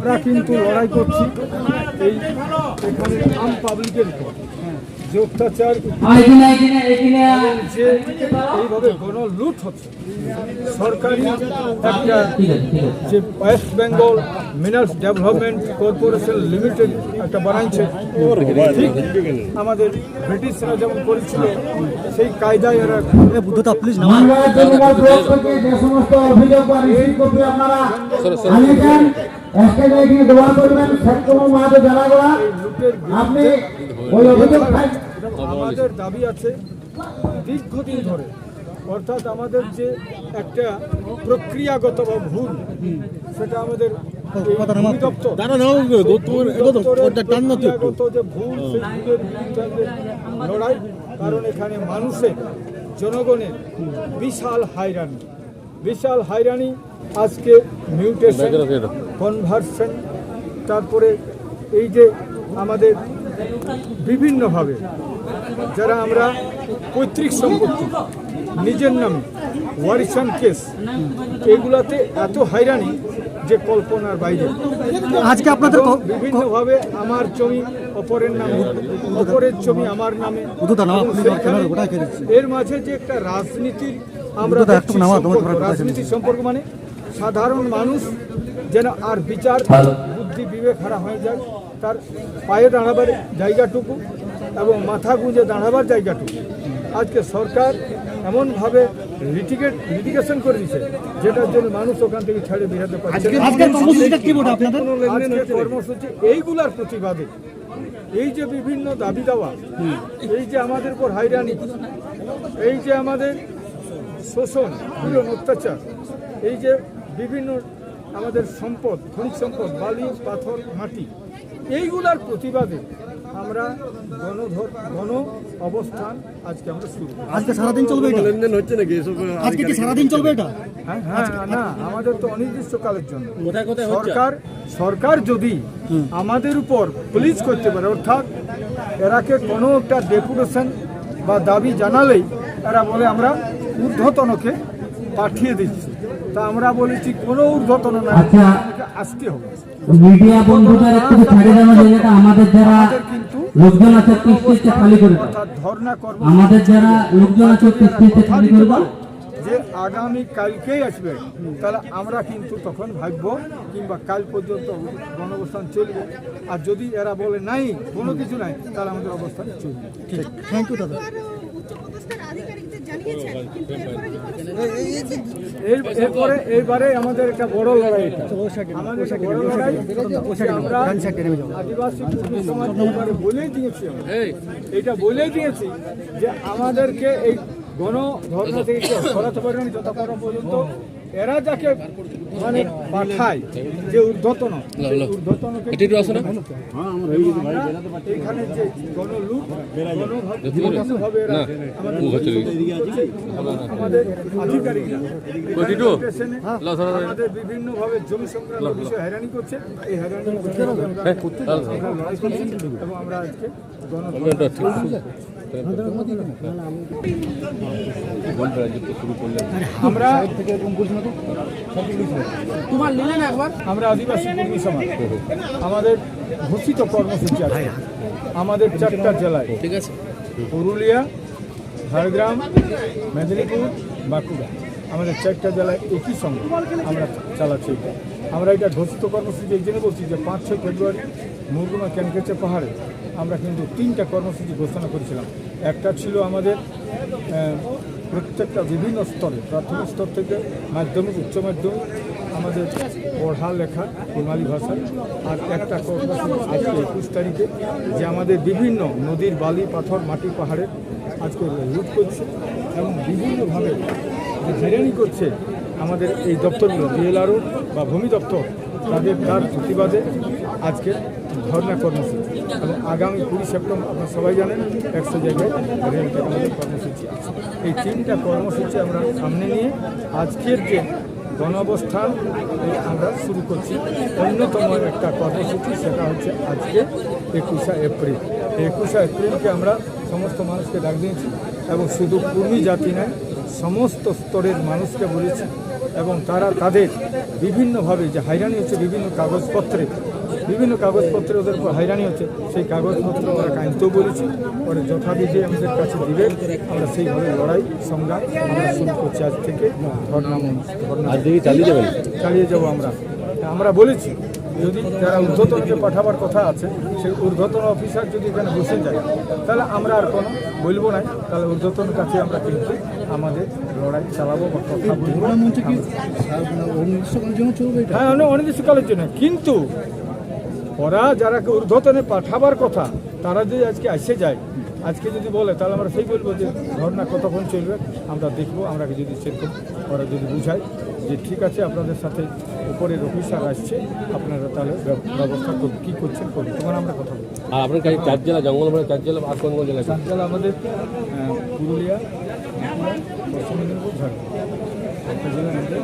আমরা কিন্তু লড়াই করছি এই এখানে আম পাবলিকের উপর। যে অত্যাচার এইভাবে গণ লুট হচ্ছে সরকারি একটা যে West Bengal Minerals Development corporation limited একটা বানাইছে ঠিক আমাদের ব্রিটিশরা যেমন করেছিল সেই কায়দায় এরা বুদ্ধতা প্লিজ আমরা জনগণ ব্লক থেকে যে সমস্ত অভিযোগ বা রিসিভ কপি আপনারা আনিয়েছেন। স্টেজে এখানে দোয়া করবেন সত্যম মাহাতো জানাগোড়া আপনি আমাদের দাবি আছে দীর্ঘদিন ধরে অর্থাৎ আমাদের যে একটা প্রক্রিয়াগত বা ভুল সেটা আমাদের এই ভূমি দপ্তর দাঁড়া নাও তোমার একদম ওটা টান না তো একটু। প্রক্রিয়াগত যে ভুল সেই ভুলের বিরুদ্ধে আমাদের লড়াই কারণ এখানে মানুষের জনগণের বিশাল হাইরানি। বিশাল হাইরানি আজকে মিউটেশন কনভার্সন তারপরে এই যে আমাদের বিভিন্নভাবে যারা আমরা পৈতৃক সম্পত্তি নিজের নামে ওয়ারিসান কেস এগুলাতে এত হয়রানি যে কল্পনার বাইরে। আজকে আপনাদের বিভিন্নভাবে আমার জমি অপরের নামে অপরের জমি আমার নামে। এর মাঝে যে একটা রাজনীতির আমরা রাজনীতির সম্পর্ক মানে সাধারণ মানুষ যেন আর বিচার বুদ্ধি বিবেক হারা হয়ে যায়। তার পায়ে দাঁড়াবার জায়গাটুকু এবং মাথা গুঁজে দাঁড়াবার জায়গাটুকু। আজকে সরকার এমনভাবে লিটিগেট লিটিগেশন করে দিচ্ছে যেটার জন্য মানুষ ওখান থেকে ছেড়ে বেরোতে পারছে কর্মসূচি এইগুলার প্রতিবাদে। এই যে বিভিন্ন দাবি দেওয়া এই যে আমাদের উপর হাইরানি এই যে আমাদের শোষণ অত্যাচার এই যে বিভিন্ন আমাদের সম্পদ খনিজ সম্পদ বালি পাথর মাটি এইগুলার প্রতিবাদে আমরা গণধর গণ অবস্থান আজকে আমরা শুরু আজকে সারাদিন চলবে এটা? লেনদেন হচ্ছে নাকি এসব আজকে কি সারাদিন চলবে এটা? হ্যাঁ হ্যাঁ না আমাদের তো অনির্দিষ্টকালের জন্য। সরকার সরকার যদি আমাদের উপর পুলিশ করতে পারে অর্থাৎ এরাকে কোনো একটা ডেপুটেশন বা দাবি জানালেই এরা বলে আমরা ঊর্ধ্বতনকে পাঠিয়ে দিচ্ছি। তা আমরা বলেছি কোনো ঊর্ধ্বতন না। আচ্ছা। আসতে হবে। মিডিয়া বন্ধুদের একটু ছাড়ে দেওয়া জায়গাটা আমাদের যারা কিন্তু লোকজন আছে স্টেজটা খালি করে আমাদের যারা লোকজন আছে খালি যে আগামী কালকেই আসবে তাহলে আমরা কিন্তু তখন ভাবব কিংবা কাল পর্যন্ত গণঅবস্থান চলবে। আর যদি এরা বলে নাই কোনো কিছু নাই তাহলে আমাদের অবস্থান চলবে। থ্যাংক ইউ দাদা। এরপরে এইবারে আমাদের একটা বড় লড়াই এটা। আমাদের বড় লড়াই আমরা আদিবাসী সমাজ এবারে দিয়েছি বলেই দিয়েছি যে আমাদেরকে এই গণ ধর্ম থেকে সরাতে যতক্ষণ পর্যন্ত এরা যাকে মানে পাঠায় যে ঊর্ধ্বতন ঊর্ধ্বতনকে এখানে যে গণলুট গণভাবে এরা আমাদের আমাদের আধিকারিকরা আমাদের বিভিন্ন জমি সংক্রান্ত বিষয়ে হয়রানি করছে। এই হয়রানি আমরা লড়াই আমরা আজকে গণ আমরা আমরা আদিবাসী কর্মী সমাজ। আমাদের ঘোষিত কর্মসূচি আছে। আমাদের চারটা জেলায়। ঠিক আছে। পুরুলিয়া ঝাড়গ্রাম মেদিনীপুর বাঁকুড়া। আমাদের চারটা জেলায় একই সঙ্গে আমরা চালাচ্ছি। আমরা এটা ঘোষিত কর্মসূচি এই জন্য বলছি যে পাঁচ ছয় ফেব্রুয়ারি মুরগুমা ক্যানকেচে পাহাড়ে আমরা কিন্তু তিনটা কর্মসূচি ঘোষণা করেছিলাম। একটা ছিল আমাদের প্রত্যেকটা বিভিন্ন স্তরে, প্রাথমিক স্তর থেকে মাধ্যমিক, উচ্চ মাধ্যমিক, আমাদের পড়া লেখা বাঙালি ভাষায় আর একটা আজকে একুশ তারিখে, যে আমাদের বিভিন্ন নদীর বালি, পাথর, মাটি, পাহাড়ে আজকে লুট করছে এবং বিভিন্নভাবে যে হয়রানি করছে আমাদের এই দপ্তরগুলো বিএলআরও বা ভূমি দপ্তর তাদের তার প্রতিবাদে আজকে ধর্ণা কর্মসূচি। এবং আগামী কুড়ি সেপ্টেম্বর আপনারা সবাই জানেন, একশো জায়গায় কর্মসূচি আছে। এই তিনটা কর্মসূচি আমরা সামনে নিয়ে আজকের যে গণঅবস্থান আমরা শুরু করছি। অন্যতম একটা কর্মসূচি সেটা হচ্ছে আজকে একুশা এপ্রিল। একুশা এপ্রিলকে আমরা সমস্ত মানুষকে ডাক দিয়েছি এবং শুধু কুর্মী জাতি নয়, সমস্ত স্তরের মানুষকে বলেছি এবং তারা তাদের বিভিন্নভাবে যে হাইরানি হচ্ছে বিভিন্ন কাগজপত্রে বিভিন্ন কাগজপত্রে ওদের উপর হাইরানি হচ্ছে সেই কাগজপত্র আমরা কাইনতেও বলেছি। পরে যথাবিধি আমাদের কাছে দিবে আমরা সেইভাবে লড়াই সংগ্রাম আমরা শুরু করছি আজ থেকে। ধর্ণা ধর্ণা আজ চালিয়ে যাব চালিয়ে যাব আমরা। আমরা বলেছি যদি যারা ঊর্ধ্বতন যে পাঠাবার কথা আছে সেই ঊর্ধ্বতন অফিসার যদি এখানে বসে যায় তাহলে আমরা আর কোনো বলব না। তাহলে ঊর্ধ্বতন কাছে আমরা কিন্তু আমাদের লড়াই চালাবো বা কথা বলব। হ্যাঁ অনির্দিষ্টকালের জন্য। কিন্তু ওরা যারা ঊর্ধ্বতনে পাঠাবার কথা তারা যদি আজকে আসে যায় আজকে যদি বলে তাহলে আমরা সেই বলব যে ধর্না কতক্ষণ চলবে? আমরা দেখব আমরা যদি সেরকম ওরা যদি বুঝায় যে ঠিক আছে আপনাদের সাথে উপরের অফিসার আসছে আপনারা তাহলে ব্যবস্থা করুন কী করছেন করুন। তখন আমরা কথা বলব। আর আপনার কাছে চার জেলা জঙ্গলমহলে চার জেলা আর কোন জেলা আছে? চারজাল আমাদের পুরুলিয়া পশ্চিম মেদিনীপুর জেলা আমাদের